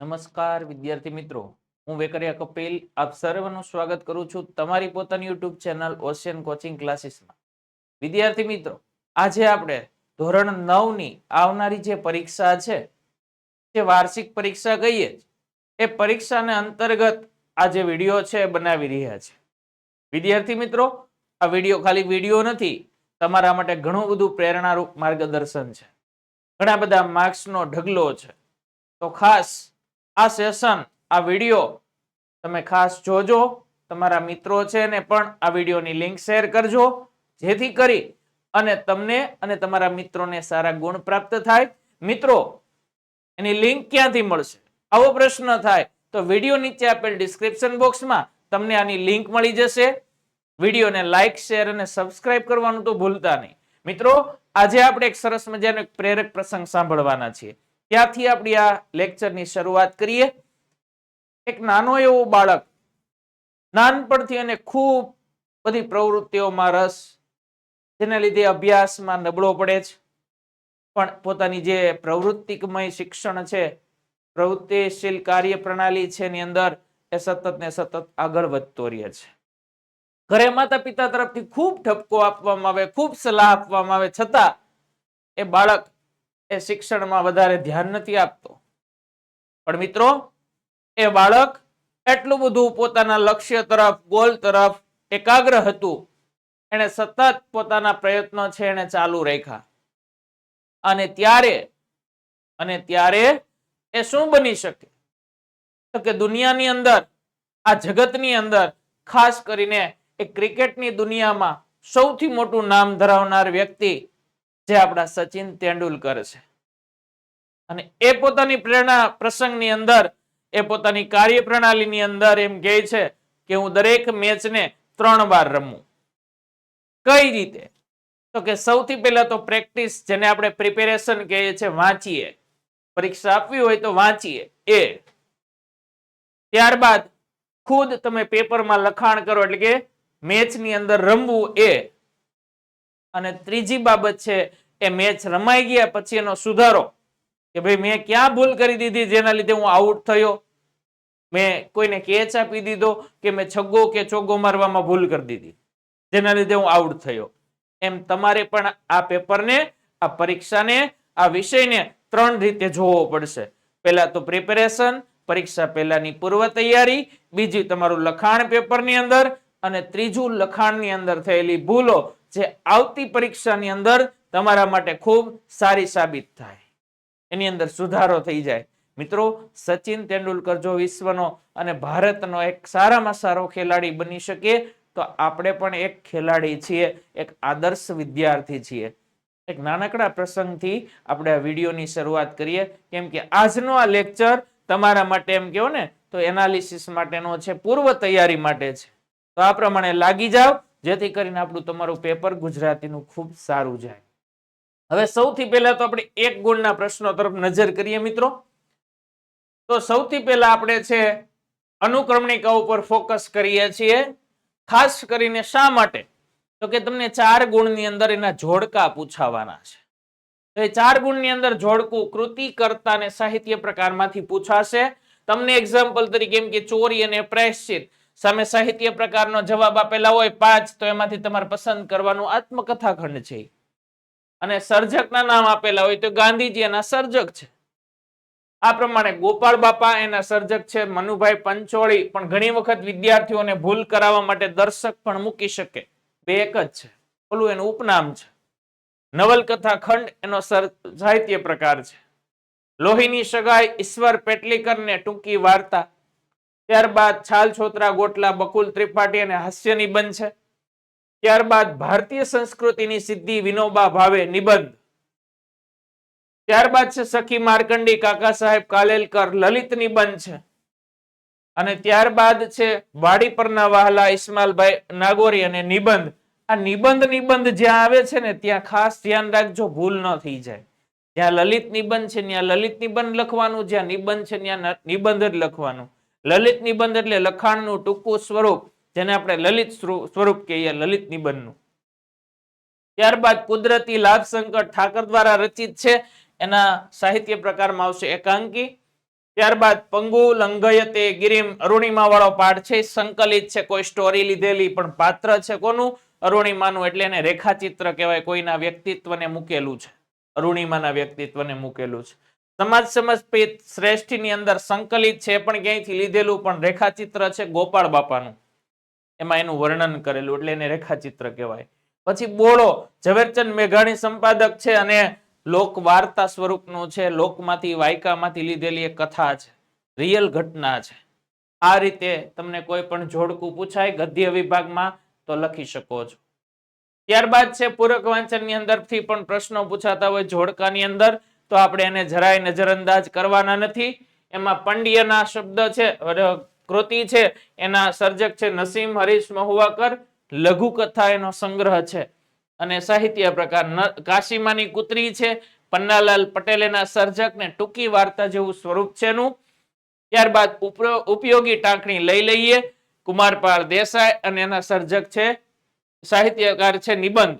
નમસ્કાર, વિદ્યાર્થી મિત્રો. હું વેકરિયા કપિલ. આપ સર્વનું સ્વાગત કરું છું તમારી પોતાની યુટ્યુબ ચેનલ ઓશિયન કોચિંગ ક્લાસીસમાં વિદ્યાર્થી મિત્રો, આજે આપણે ધોરણ નવની આવનારી જે પરીક્ષા છે, જે વાર્ષિક પરીક્ષા કહીએ એ પરીક્ષાને અંતર્ગત આ જે વીડિયો છે બનાવી રહ્યા છે. વિદ્યાર્થી મિત્રો, આ વીડિયો ખાલી વીડિયો નથી, તમારા માટે ઘણું બધું પ્રેરણારૂપ માર્ગદર્શન છે. ઘણા બધા માર્ક્સનો ઢગલો છે. તો ખાસ આ સેશન આ વીડિયો તમે ખાસ જોજો. તમારા મિત્રો છે ને પણ આ વિડીયોની લિંક શેર કરજો. જેથી કરી અને તમને અને તમારા મિત્રોને સારા ગુણ પ્રાપ્ત થાય. મિત્રો, એની લિંક ક્યાંથી મળશે? આવો પ્રશ્ન થાય તો વીડિયો નીચે આપેલ ડિસ્ક્રિપ્શન બોક્સમાં તમને આની લિંક મળી જશે. વિડીયોને લાઇક શેર અને સબસ્ક્રાઇબ કરવાનું તો ભૂલતા નહીં. મિત્રો, આજે આપણે એક સરસ મજાનો એક પ્રેરક પ્રસંગ સાંભળવાના છીએ. ત્યાંથી આપણી આ લેક્ચરની શરૂઆત કરીએ. એક નાનો એવો બાળક, નાનપણથી અને ખૂબ બધી પ્રવૃત્તિઓમાં રસ, જેના લીધે અભ્યાસમાં નબળો પડે છે. પણ પોતાની જે પ્રવૃત્તિમય શિક્ષણ છે, પ્રવૃત્તિશીલ કાર્ય પ્રણાલી છે એની અંદર એ સતત ને સતત આગળ વધતો રહે છે. ઘરે માતા પિતા તરફથી ખૂબ ઠપકો આપવામાં આવે, ખૂબ સલાહ આપવામાં આવે. છતાં એ બાળક એ શિક્ષણમાં વધારે ધ્યાન નથી આપતો. પણ મિત્રો, એ બાળક એટલું બધું પોતાના લક્ષ્ય તરફ ગોલ તરફ એકાગ્ર હતું. એને સતત પોતાના પ્રયત્નો છે એને ચાલુ રાખ્યા. અને ત્યારે અને ત્યારે એ શું બની શકે? તો કે દુનિયાની અંદર, આ જગતની અંદર, ખાસ કરીને એ ક્રિકેટની દુનિયામાં સૌથી મોટું નામ ધરાવનાર વ્યક્તિ જે આપણા સચિન તેંડુલકર છે. અને એ પોતાની પ્રેરણા પ્રસંગની અંદર, એ પોતાની કાર્યપ્રણાલીની અંદર એમ કહે છે કે હું દરેક મેચને ત્રણ વાર રમું. કઈ રીતે? તો કે સૌથી પહેલા તો પ્રેક્ટિસ, જેને આપણે પ્રિપેરેશન કહીએ છીએ, વાંચીએ. પરીક્ષા આપવી હોય તો વાંચીએ. એ. ત્યારબાદ ખુદ તમે પેપરમાં લખાણ કરો, એટલે કે મેચની અંદર રમવું એ. અને ત્રીજી બાબત છે એ મેચ રમાઈ ગયા પછી એનો સુધારો કે ભાઈ મેં ક્યાં ભૂલ કરી દીધી જેના લીધે હું આઉટ થયો? મેં કોઈને કેચ આપી દીધો કે મેં છગ્ગો કે ચોગ્ગો મારવામાં ભૂલ કરી દીધી જેના લીધે હું આઉટ થયો? એમ તમારે પણ આ પેપરને, આ પરીક્ષાને, આ વિષયને ત્રણ રીતે જોવો પડશે. પહેલા તો પ્રિપેરેશન, પરીક્ષા પહેલાની પૂર્વ તૈયારી, બીજી તમારું લખાણ પેપરની અંદર અને ત્રીજું લખાણની અંદર થયેલી ભૂલો જે આવતી પરીક્ષાની અંદર તમારા માટે ખૂબ સારી સાબિત થાય. એની અંદર સુધારો થઈ જાય. મિત્રો, સચિન તેંડુલકર જો વિશ્વનો અને ભારતનો એક સારામાં સારો ખેલાડી બની શકે, તો આપણે પણ એક ખેલાડી છીએ, એક આદર્શ વિદ્યાર્થી છીએ. એક નાનકડા પ્રસંગથી આપણે આ વિડીયોની શરૂઆત કરીએ. કેમ કે આજનો આ લેક્ચર તમારા માટે એમ કહો ને, તો એનાલિસિસ માટેનો છે, પૂર્વ તૈયારી માટે છે. તો આ પ્રમાણે લાગી જાઓ. જેથી કરીને આપણું તમારું પેપર ગુજરાતીનું ખૂબ સારું જાય. હવે સૌથી પહેલા તો આપણે એક ગુણના પ્રશ્નો તરફ નજર કરીએ મિત્રો. તો સૌથી પહેલા આપણે છે અનુક્રમણિકા ઉપર ફોકસ કરીએ છીએ. ખાસ કરીને શા માટે? તો કે તમને ચાર ગુણની અંદર એના જોડકા પૂછાવાના છે. તો એ ચાર ગુણની અંદર જોડકું કૃતિ, કરતા ને સાહિત્ય પ્રકારમાંથી પૂછાશે. તમને એક્ઝામ્પલ તરીકે એમ કે ચોરી અને પ્રાયશ્ચિત સામે સાહિત્ય પ્રકારનો જવાબ આપેલા હોય પાંચ, તો એમાંથી તમારે પસંદ કરવાનું આત્મકથા ખંડ છે. અને સર્જકના નામ આપેલા હોય તો ગાંધીજી એના સર્જક છે. આ પ્રમાણે ગોપાળ બાપા એના સર્જક છે, મનુભાઈ પંચોળી, પણ ઘણી વખત વિદ્યાર્થીઓને ભૂલ કરાવવા માટે દર્શક પણ મૂકી શકે. બે એક જ છે. ઓલું એનું ઉપનામ છે. નવલકથા ખંડ એનો સાહિત્ય પ્રકાર છે. લોહીની સગાઈ, ઈશ્વર પેટલીકર ને ટૂંકી વાર્તા ત્યારબાદ છાલ છોતરા ગોટલા બકુલ ત્રિપાઠી અને હાસ્ય નિબંધ છે. ત્યારબાદ ભારતીય સંસ્કૃતિની સિદ્ધિ વિનોબા ભાવે નિબંધ. ત્યારબાદ છે સખી માર્કંડી કાકા સાહેબ કાલેલકર લલિત નિબંધ છે. અને ત્યારબાદ છે વાડી પરના વાહલા ઇસ્માલભાઈ નાગોરી અને નિબંધ. આ નિબંધ નિબંધ જ્યાં આવે છે ને ત્યાં ખાસ ધ્યાન રાખજો, ભૂલ ન થઈ જાય. જ્યાં લલિત નિબંધ છે, ત્યાં લલિત નિબંધ લખવાનું, જ્યાં નિબંધ છે, ત્યાં નિબંધ જ લખવાનું. લલિત નિબંધ એટલે લખાણનું ટૂંકું સ્વરૂપ, જેને આપણે લલિત સ્વરૂપ કહીએ, લલિત નિબંધનું. ત્યારબાદ કુદરતી લાભ સંકટ ઠાકર દ્વારા રચિત છે. એના સાહિત્ય પ્રકારમાં આવશે એકાંકી. ત્યારબાદ પંગુ લંઘયતે ગિરિમ અરુણિમા વાળો પાઠ છે. સંકલિત છે, કોઈ સ્ટોરી લીધેલી, પણ પાત્ર છે કોનું? અરુણિમાનું એટલે એને રેખાચિત્ર કહેવાય. કોઈના વ્યક્તિત્વને મૂકેલું છે. અરુણિમાના વ્યક્તિત્વને મૂકેલું છે. સમાજ સમર્પિત શ્રેષ્ઠની અંદર સંકલિત છે પણ ક્યાંયથી લીધેલું? પણ રેખાચિત્ર છે ગોપાળ બાપાનું. એમાં એનું વર્ણન કરેલું એટલે એને રેખાચિત્ર કહેવાય. પછી બોળો, ઝવેરચંદ મેઘાણી સંપાદક છે અને લોક વાર્તા સ્વરૂપનું છે. લોકમાંથી, વાયકામાંથી લીધેલી એક કથા છે. રિયલ ઘટના છે. આ રીતે તમને કોઈ પણ જોડકું પૂછાય ગદ્ય વિભાગમાં તો લખી શકો છો. ત્યારબાદ છે પૂરક વાંચનની અંદરથી પણ પ્રશ્નો પૂછાતા હોય જોડકાની અંદર. તો આપણે એને જરાય નજરઅંદાજ કરવાના નથી. એમાં પંડ્યના શબ્દ છે કૃતિ છે, એના સર્જક છે નસીમ હરીશ મહુવાકર. લઘુકથા એનો સંગ્રહ છે. અને સાહિત્ય પ્રકાર કાશીમાની કુતરી છે. પન્નાલાલ પટેલ એના સર્જક ને ટૂંકી વાર્તા જેવું સ્વરૂપ છે એનું. ત્યારબાદ ઉપયોગી ટાંકણી લઈ લઈએ. કુમારપાળ દેસાઈ અને એના સર્જક છે, સાહિત્યકાર છે નિબંધ.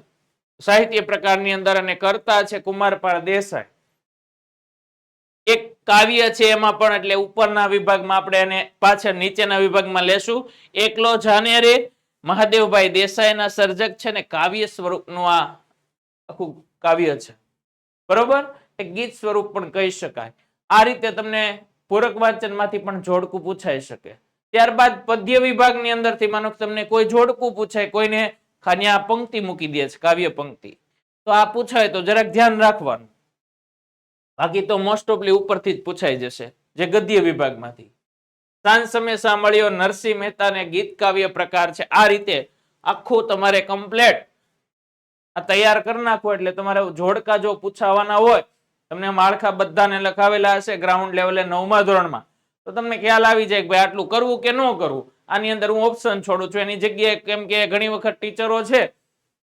સાહિત્ય પ્રકારની અંદર અને કરતા છે કુમારપાળ દેસાઈ. એક કાવ્ય છે એમાં પણ એટલે ઉપરના વિભાગમાં આપણે એને પાછળ નીચેના વિભાગમાં લેશું. એકલો જાને રે મહાદેવભાઈ દેસાઈના સર્જક છે ને કાવ્ય સ્વરૂપનું આ આખું કાવ્ય છે. બરોબર? ગીત સ્વરૂપ પણ કહી શકાય. આ રીતે તમને પૂરક વાંચનમાંથી પણ જોડકું પૂછાઈ શકે. ત્યારબાદ પદ્ય વિભાગની અંદરથી માનો તમને કોઈ જોડકું પૂછાય, કોઈને ખાલી આ પંક્તિ મૂકી દે છે, કાવ્ય પંક્તિ. તો આ પૂછાય તો જરાક ધ્યાન રાખવાનું. બાકી તો મોસ્ટ ઓફલી ઉપરથી જ પૂછાઈ જશે, જે ગદ્ય વિભાગમાંથી. સાંજ સમય સાંભળ્યો નરસિંહ મહેતાને ગીત કાવ્ય પ્રકાર છે. આ રીતે આખું તમારે કમ્પ્લેટ આ તૈયાર કરી નાખો એટલે તમારે જોડકા જો પૂછાવાના હોય, તમને માળખા બધાને લખાવેલા હશે ગ્રાઉન્ડ લેવલે નવમા ધોરણમાં. તો તમને ખ્યાલ આવી જાય કે ભાઈ આટલું કરવું કે ન કરવું? આની અંદર હું ઓપ્શન છોડું છું. એની જગ્યાએ કેમ કે ઘણી વખત ટીચરો છે,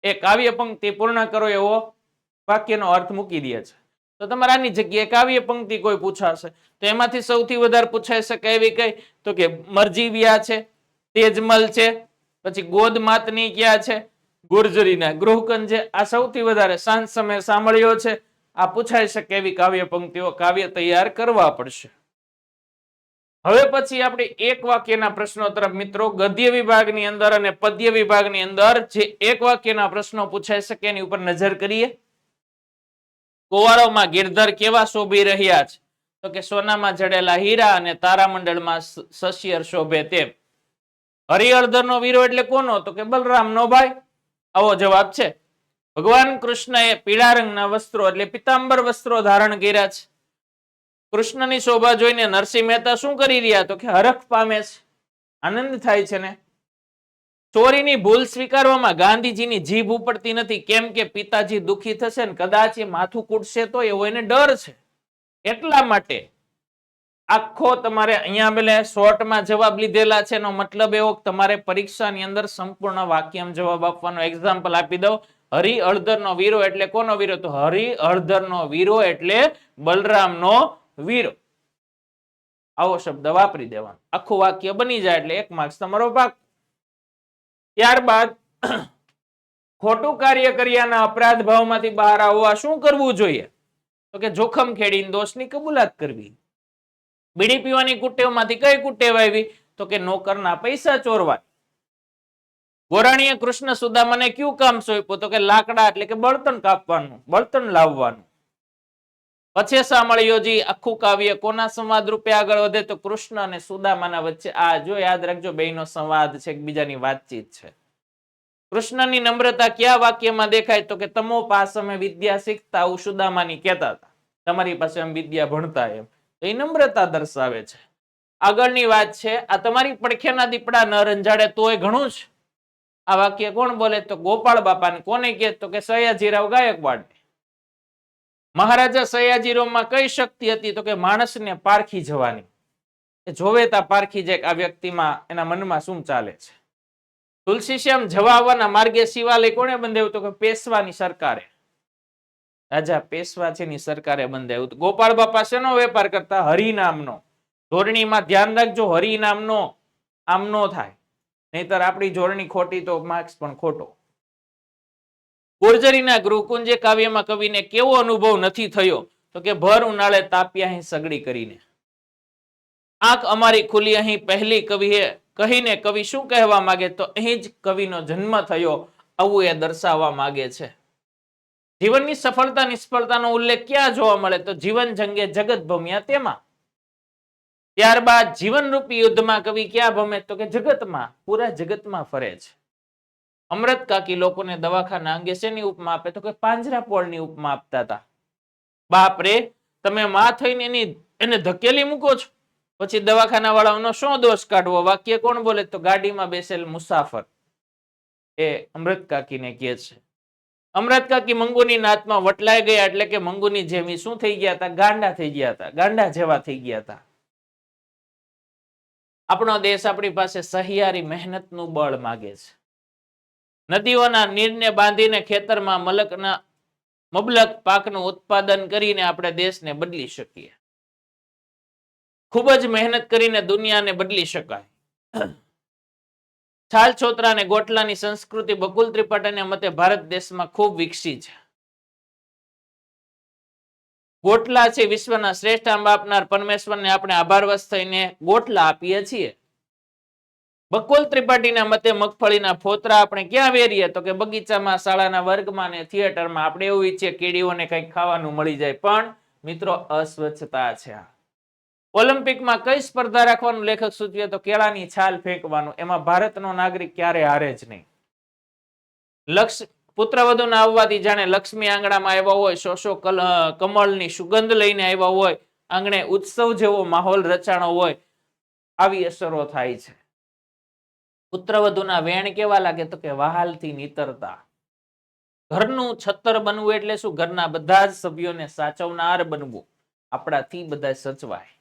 એ કાવ્ય પંક્તિ પૂર્ણ કરો એવો વાક્યનો અર્થ મૂકી દે છે. તો તમારે આની જગ્યાએ કાવ્ય પંક્તિ કોઈ પૂછાશે. તો એમાંથી સૌથી વધારે પૂછાઈ શકે એવી કઈ? તો કે મરજીવિયા છે, તેજમલ છે, પછી ગોદ માતની ક્યાં છે, ગુર્જરીના ગૃહકન છે, આ સૌથી વધારે સાંજ સમય સાંભળ્યો છે. આ પૂછાઈ શકે એવી કાવ્ય પંક્તિઓ કાવ્ય તૈયાર કરવા પડશે. હવે પછી આપણે એક વાક્યના પ્રશ્નો તરફ મિત્રો, ગદ્ય વિભાગની અંદર અને પદ્ય વિભાગની અંદર જે એક વાક્યના પ્રશ્નો પૂછાઈ શકે એની ઉપર નજર કરીએ. કુંવારોમાં ગિરધર કેવા શોભી રહ્યા છે? તો કે સોનામાં જડેલા હીરા અને તારામંડળમાં સશિયર શોભે તેમ. હરિહરધરનો વીરો એટલે કોનો? તો કે બલરામનો ભાઈ. આવો જવાબ છે. ભગવાન કૃષ્ણએ પીળા રંગના વસ્ત્રો એટલે પિતાંબર વસ્ત્રો ધારણ કર્યા છે. કૃષ્ણની શોભા જોઈને નરસિંહ મહેતા શું કરી રહ્યા? તો કે હરખ પામે છે. આનંદ થાય છે ને? ચોરીની ભૂલ સ્વીકારવામાં ગાંધીજીની જીભ ઉપડતી નથી. કેમ કે પિતાજી દુખી થશે ને કદાચ એ માથું કૂટશે તો એવો એને ડર છે. એટલા માટે આખો તમારે અહીંયા પેલે શોર્ટમાં જવાબ લીધેલા છે એનો મતલબ એવો તમારે પરીક્ષાની અંદર સંપૂર્ણ વાક્યમ જવાબ આપવાનો. એક્ઝામ્પલ આપી દઉં. હરિ હળધરનો વીરો એટલે કોનો વીરો? તો હરિ હળધરનો વીરો એટલે બલરામનો વીરો. આવો શબ્દ વાપરી દેવાનો. આખું વાક્ય બની જાય એટલે એક માર્ક્સ તમારો ભાગ. ત્યારબાદ ખોટું કાર્ય કર્યાના અપરાધ ભાવમાંથી બહાર આવવા શું કરવું જોઈએ? તો કે જોખમ ખેડીને દોષની કબૂલાત કરવી. બીડી પીવાની કુટેવમાંથી કઈ કુટેવ આવી? તો કે નોકરના પૈસા ચોરવા. ગોરાણીએ કૃષ્ણ સુદામાને કયું કામ સોંપ્યું? તો કે લાકડા એટલે કે બળતણ કાપવાનું, બળતણ લાવવાનું. પછી સાંભળ્યોજી આખું કાવ્ય કોના સંવાદ રૂપે આગળ વધે તો કૃષ્ણ અને સુદામાના વચ્ચે? આ જો યાદ રાખજો, બેયનો સંવાદ છે, એકબીજાની વાતચીત છે. કૃષ્ણની નમ્રતા કયા વાક્યમાં દેખાય? તો કે તમો પાસ અમે વિદ્યા શીખતા આવું સુદામાની કહેતા હતા. તમારી પાસે અમે વિદ્યા ભણતા એમ. તો એ નમ્રતા દર્શાવે છે. આગળની વાત છે, આ તમારી પડખેના દીપડા ન રંજાડે તોય ઘણું જ આ વાક્ય કોણ બોલે? તો ગોપાળ બાપાને કોને કહે? તો કે સયાજીરાવ ગાયકવાડ મહારાજા સયાજીરાવમાં કઈ શક્તિ હતી તો કે માણસને પારખી જવાની? જોવે તા પારખી જાય આ વ્યક્તિમાં એના મનમાં શું ચાલે છે? તુલસીશ્યામ જવા આવવાના માર્ગે શિવાલય કોને બંધાવ્યું તો કે પેશવાની સરકારે? રાજા પેશવા છે ની સરકારે બંધાવ્યું ગોપાલ બાપા શેનો વેપાર કરતા? હરિનામનો ધોરણીમાં ધ્યાન રાખજો હરિનામનો આમ નો થાય. નહીતર આપણી જોડણી ખોટી તો માર્ક્સ પણ ખોટો. ગુર્જરીના ગૃહકુંજે કાવ્યમાં કવિને કેવો અનુભવ નથી થયો? તો કે ભર ઉનાળે તાપ્યા અહીં સગડી કરીને. આંખ અમારી ખુલી અહીં પહેલી કવિએ કહીને કવિ શું કહેવા માંગે? તો અહીં જ કવિનો જન્મ થયો, આવું એ દર્શાવવા માંગે છે. જીવનની સફળતા, નિષ્ફળતાનો ઉલ્લેખ ક્યાં જોવા મળે? તો જીવન જંગે જગત ભમ્યા તેમાં. ત્યારબાદ જીવનરૂપી યુદ્ધમાં કવિ ક્યાં ભમે? તો કે જગતમાં, પૂરા જગતમાં ફરે છે. અમૃત કાકી લોકોને દવાખાના અંગે શેની ઉપમા આપે? તો કે પાંજરાપોળની ઉપમા આપતા હતા. બાપરે, તમે માં થઈને એની, એને ધકેલી મૂકો છો. પછી દવાખાના વાળાઓનો શું દોષ કાઢવો? વાક્ય કોણ બોલે? તો ગાડીમાં બેસેલ મુસાફર. એ અમૃત કાકીને કહે છે. અમૃત કાકી મંગુની નાતમાં વટલાઈ ગયા એટલે કે મંગુની જેમી શું થઈ ગયા હતા? ગાંડા થઈ ગયા હતા. ગાંડા જેવા થઈ ગયા હતા. આપણો દેશ આપણી પાસે સહિયારી મહેનતનું બળ માગે છે. નદીઓના નીરને બાંધીને ખેતરમાં મલકના મબલક પાકનું ઉત્પાદન કરીને આપણે દેશને બદલી શકીએ. ખૂબ જ મહેનત કરીને દુનિયાને બદલી શકાય. છાલ છોતરા અને ગોટલાની સંસ્કૃતિ બકુલ ત્રિપાઠીના મતે ભારત દેશમાં ખૂબ વિકસી છે. ગોટલા છે વિશ્વના શ્રેષ્ઠ આંબા આપનાર પરમેશ્વરને આપણે આભારવશ થઈને ગોટલા આપીએ છીએ. બકુલ ત્રિપાઠીના મતે મગફળીના ફોતરા આપણે ક્યાં વેરીએ? તો કે બગીચામાં, શાળાના વર્ગમાં ને થિયેટરમાં આપણે એવું ઈચ્છીએ કીડીઓને કંઈક ખાવાનું મળી જાય. પણ મિત્રો અસ્વચ્છતા છે ઓલિમ્પિકમાં કઈ સ્પર્ધા રાખવાનું લેખક સૂચવે તો કેળાની છાલ ફેંકવાનું. એમાં ભારતનો નાગરિક ક્યારે હારે જ નહીં. લક્ષ, પુત્રવધુના આવવાથી જાણે લક્ષ્મી આંગણામાં આવ્યા હોય, શોશો કમળની સુગંધ લઈને આવ્યા હોય, આંગણે ઉત્સવ જેવો માહોલ રચાણો હોય, આવી અસરો થાય છે. પુત્રવધુના વેણ કેવા લાગે તો કે વહાલથી નીતરતા. ઘરનું છત્તર બનવું એટલે શું? ઘરના બધા જ સભ્યોને સાચવનાર બનવું. આપણાથી બધા સચવાય.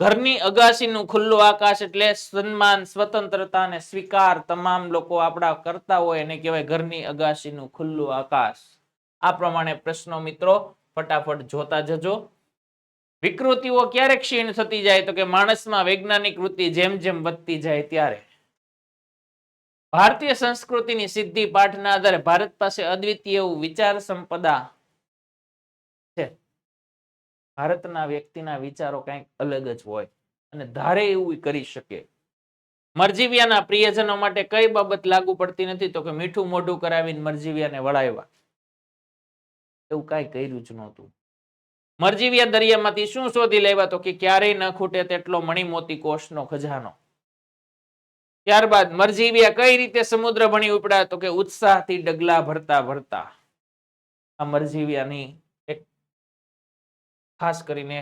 ઘરની અગાસીનું ખુલ્લું આકાશ એટલે સન્માન સ્વતંત્રતા અને સ્વીકાર તમામ લોકો આપણા કરતા હોય એને કહેવાય ઘરની અગાસીનું ખુલ્લું આકાશ. આ પ્રમાણે પ્રશ્નો મિત્રો ફટાફટ જોતા જજો. વિકૃતિઓ ક્યારે ક્ષીણ થતી જાય તો કે માણસમાં વૈજ્ઞાનિક વૃત્તિ જેમ જેમ વધતી જાય ત્યારે? ભારતીય સંસ્કૃતિની સિદ્ધિ પાઠના આધારે ભારત પાસે અદ્વિતીય વિચાર સંપદા છે. ભારતના વ્યક્તિના વિચારો કંઈક અલગ જ હોય અને ધારે એવું કરી શકે. મરજીવિયાના પ્રિયજનો માટે કઈ બાબત લાગુ પડતી નથી તો કે મીઠું મોઢું કરાવીને મરજીવિયાને વળાવ્યા એવું કાંઈ કર્યું જ નહોતું. મરજીવિયા દરિયામાંથી શું શોધી લેવા તો કે ક્યારેય ન ખૂટે તેટલો મણિમોતી કોષનો ખજાનો. ત્યારબાદ મરજીવિયા કઈ રીતે સમુદ્ર ભણી ઉપડ્યા તો કે ઉત્સાહથી ડગલા ભરતા ભરતા. આ મરજીવ્યાની એક ખાસ કરીને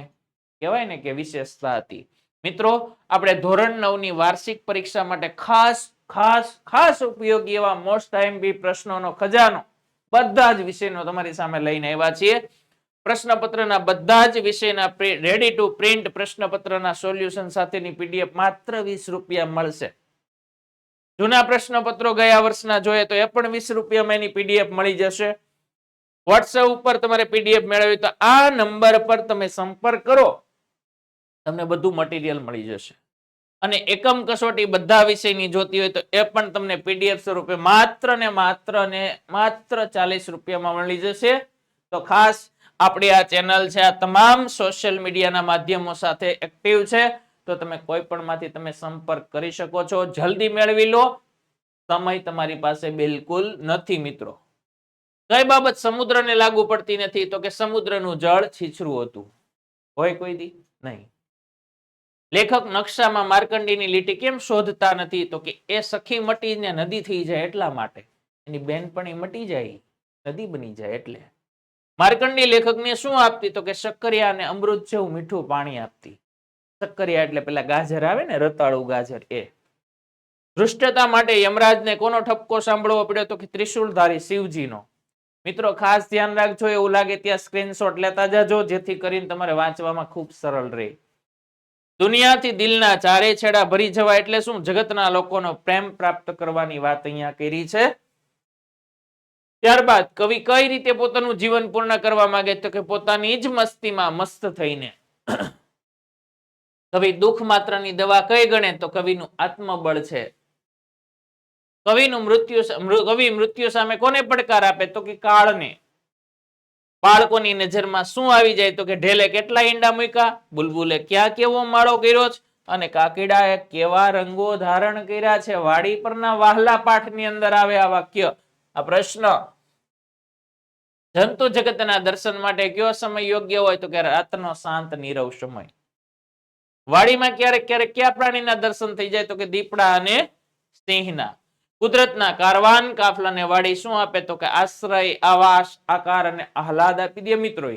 કહેવાય ને કે વિશેષતા હતી. મિત્રો, આપણે ધોરણ નવની વાર્ષિક પરીક્ષા માટે ખાસ ખાસ ખાસ ઉપયોગી એવા મોસ્ટ આઈએમપી પ્રશ્નોનો ખજાનો બધા જ વિષયનો તમારી સામે લઈને આવ્યા છીએ. પ્રશ્નપત્રના બધા જ વિષયના રેડી ટુ પ્રિન્ટ પ્રશ્નપત્રના સોલ્યુશન સાથેની પીડીએફ માત્ર વીસ રૂપિયા મળશે. જૂના પ્રશ્નપત્રો ગયા વર્ષના જોઈએ તો એ પણ વીસ રૂપિયામાં એની પીડીએફ મળી જશે. વોટ્સએપ ઉપર તમારે પીડીએફ મેળવી તો આ નંબર પર તમે સંપર્ક કરો. તમને બધું મટીરિયલ મળી જશે. અને એકમ કસોટી બધા વિષયની જોતી હોય તો એ પણ તમને પીડીએફ સ્વરૂપે માત્ર ને માત્ર ને માત્ર ચાલીસ રૂપિયામાં મળી જશે. તો ખાસ આપણી આ ચેનલ છે, આ તમામ સોશિયલ મીડિયાના માધ્યમો સાથે એક્ટિવ છે. તો તમે કોઈ પણ માંથી તમે સંપર્ક કરી શકો છો. જલ્દી મેળવી લો. સમય તમારી પાસે બિલકુલ નથી મિત્રો. કઈ બાબત સમુદ્રને લાગુ પડતી નથી તો કે સમુદ્રનું જળ છીછરું હતું. હોય કોઈ દી? નહીં. લેખક નકશામાં માર્કંડીની લીટી કેમ શોધતા નથી તો કે એ સખી મટીને નદી થઈ જાય એટલા માટે. એની બેનપણી મટી જાય. નદી બની જાય એટલે. માર્કંડી લેખકને શું આપતી તો કે શક્કરિયા અને અમૃત જેવું મીઠું પાણી આપતી. શક્કરિયા એટલે પેલા ગાજર આવે ને, રતાળું ગાજર એ. ધૃષ્ટતા માટે યમરાજને કોનો ઠપકો સાંભળવો પડ્યો તો કે ત્રિશુલધારી શિવજીનો. મિત્રો, ખાસ ધ્યાન રાખજો, એવું લાગે ત્યાં સ્ક્રીનશોટ લેતા જજો, જેથી કરીને તમારે વાંચવામાં ખૂબ સરળ રહે. દુનિયાથી દિલના ચારે છેડા ભરી જવા એટલે શું? જગતના લોકોનો પ્રેમ પ્રાપ્ત કરવાની વાત અહીંયા કરી છે. ત્યારબાદ, કવિ કઈ રીતે પોતાનું જીવન પૂર્ણ કરવા માંગે તો કે પોતાની જ મસ્તીમાં મસ્ત થઈને. કવિ દુઃખ માત્રની દવા કઈ ગણે તો કવિનું આત્મબળ છે. કવિનું મૃત્યુ કવિ મૃત્યુ સામે કોને પડકાર આપે તો કે કાળને? બાળકોની નજરમાં શું આવી જાય તો કે ઢેલે કેટલા ઈંડા મૂક્યા? બુલબુલે ક્યાં કેવો માળો કર્યો છે? અને કાકીડાએ કેવા રંગો ધારણ કર્યા છે? વાડી પરના વાહલા પાઠની અંદર આવે આ વાક્ય. આ પ્રશ્ન. જંતુ જગતના દર્શન માટે કયો સમય યોગ્ય હોય તો કે રાતનો શાંત, નીરવ સમય? વાડીમાં ક્યારેક ક્યારેક કયા પ્રાણીના દર્શન થઈ જાય તો કે દીપડા અને સિંહના. કુદરતના કારવાન કાફલાને વાડી શું આપે તો કે આશ્રય, આવાસ, આકાર અને આહલાદ આપી દે મિત્રો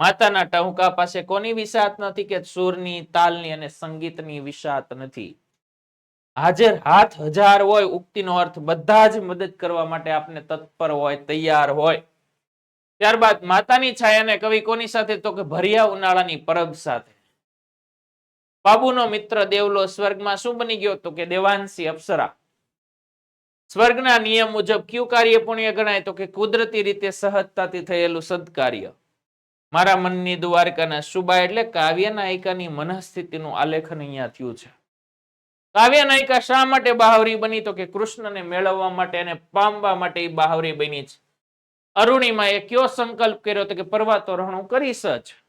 માતાના ટહુકા પાસે કોની વિષાત નથી કે સૂરની, તાલની અને સંગીતની વિષાત નથી. હાજર હાથ હજાર હોય ઉક્તિનો અર્થ બધા જ મદદ કરવા માટે આપને તત્પર હોય, તૈયાર હોય. ત્યારબાદ માતાની છાયાને કવિ કોની સાથે તો કે ભર્યા ઉનાળાની પરબ સાથે. બાબુનો મિત્ર દેવલો સ્વર્ગમાં શું બની ગયો તો કે દેવાંશી અપ્સરા. સ્વર્ગના નિયમ મુજબ કયું કાર્ય પુણ્ય ગણાય તો કે કુદરતી રીતે સહજતાથી થયેલું સદકાર્ય. મારા મનની દ્વારકાના શુભા એટલે કાવ્ય નાયિકાની મનઃસ્થિતિનું આલેખન અહીંયા થયું છે. કાવ્ય નાયિકા શા માટે બાહવરી બની તો કે કૃષ્ણને મેળવવા માટે અને પામવા માટે એ બાહવરી બની છે. અરુણિમાએ કયો સંકલ્પ કર્યો તો કે પર્વતો રણું કરી જ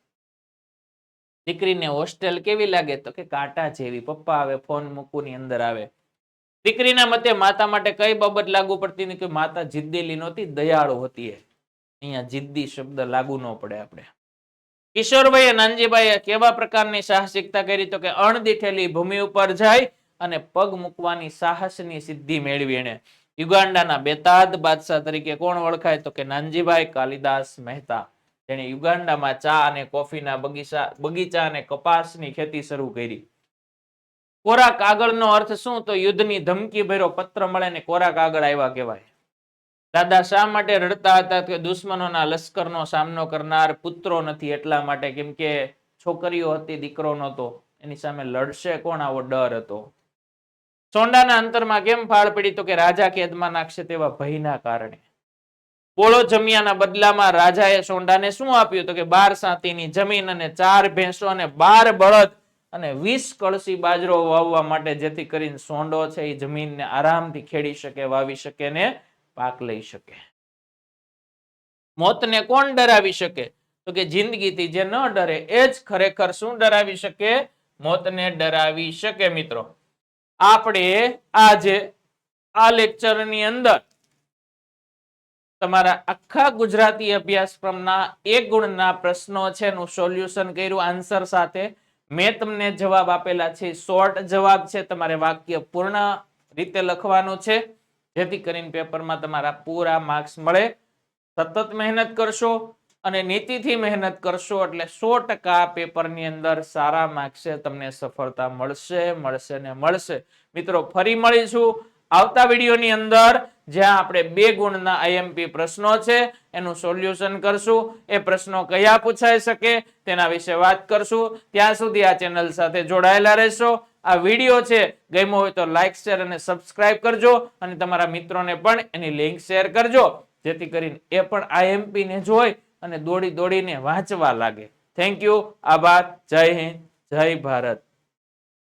દીકરીને હોસ્ટેલ કેવી લાગે? તો કે કાંટા જેવી. પપ્પા આવે ફોન મૂકુની અંદર આવે. દીકરીના મતે માતા માટે કઈ બાબત લાગુ પડતી કે માતા જિદ્દીલી નહોતી, દયાળુ હતી અહીંયા જિદ્દી શબ્દ લાગુ ન પડે આપણે. કિશોરભાઈ નાનજીભાઈએ કેવા પ્રકારની સાહસિકતા કરી? તો કે અણદીઠેલી ભૂમિ ઉપર જાય અને પગ મૂકવાની સાહસની સિદ્ધિ મેળવી એને યુગાન્ડાના બેતાદ બાદશાહ તરીકે કોણ ઓળખાય? તો કે નાનજીભાઈ કાલિદાસ મહેતા. જેણે યુગાન્ડામાં ચા અને કોફીના બગીચા બગીચા અને કપાસની ખેતી શરૂ કરી. કોરા કાગળનો અર્થ શું? તો યુદ્ધની ધમકી ભર્યો પત્ર મળે ને કોરા કાગળ આવ્યા કહેવાય. દાદા શા માટે રડતા હતા કે દુશ્મનોના લશ્કરનો સામનો કરનાર પુત્રો નથી એટલા માટે? કેમ કે છોકરીઓ હતી, દીકરો નહોતો. એની સામે લડશે કોણ? આવો ડર હતો. સોંડાના અંતરમાં કેમ ફાળ પડી? તો કે રાજા કેદમાં નાખશે તેવા ભયના કારણે. પોળો જમ્યાના બદલામાં રાજાએ સોંડાને શું આપ્યું તો કે બાર સાતીની જમીન અને ચાર ભેંસો અને બાર બળદ અને વીસ કળસી બાજરો વાવવા માટે જેથી કરીને સોંડો છે એ જમીનને આરામથી ખેડી શકે, વાવી શકે ને પાક લઈ શકે. મોતને કોણ ડરાવી શકે? તો કે જિંદગીથી જે ન ડરે એ જ ખરેખર શું ડરાવી શકે? મોતને ડરાવી શકે મિત્રો. આપણે આજે આ લેક્ચરની અંદર તમારા આખા ગુજરાતી અભ્યાસક્રમના એક ગુણના પ્રશ્નો છે એનું સોલ્યુશન કર્યું આન્સર સાથે. મેં તમને જવાબ આપેલા છે, શોર્ટ જવાબ છે, તમારે વાક્ય પૂર્ણ રીતે લખવાનું છે. જેથી કરીને પેપરમાં તમારા પૂરા માર્ક્સ મળે. સતત મહેનત કરશો અને નીતિથી મહેનત કરશો એટલે સો ટકા પેપરની અંદર સારા માર્ક્સે તમને સફળતા મળશે મળશે ને મળશે. મિત્રો, ફરી મળીશું આવતા વિડીયોની અંદર. જ્યાં આપણે બે ગુણના આઈએમપી પ્રશ્નો છે, એનું સોલ્યુશન કરશું. એ પ્રશ્નો કયા પૂછાઈ શકે તેના વિશે વાત કરશું. ત્યાં સુધી આ ચેનલ સાથે જોડાયેલા રહેશો. આ વીડિયો છે, ગમ્યો હોય તો લાઈક શેર અને સબસ્ક્રાઇબ કરજો અને તમારા મિત્રોને પણ એની લિંક શેર કરજો, જેથી કરીને એ પણ આઈએમપી ને જોઈ અને દોડી દોડીને વાંચવા લાગે. થેન્ક યુ આભાર, જય હિન્દ, જય ભારત.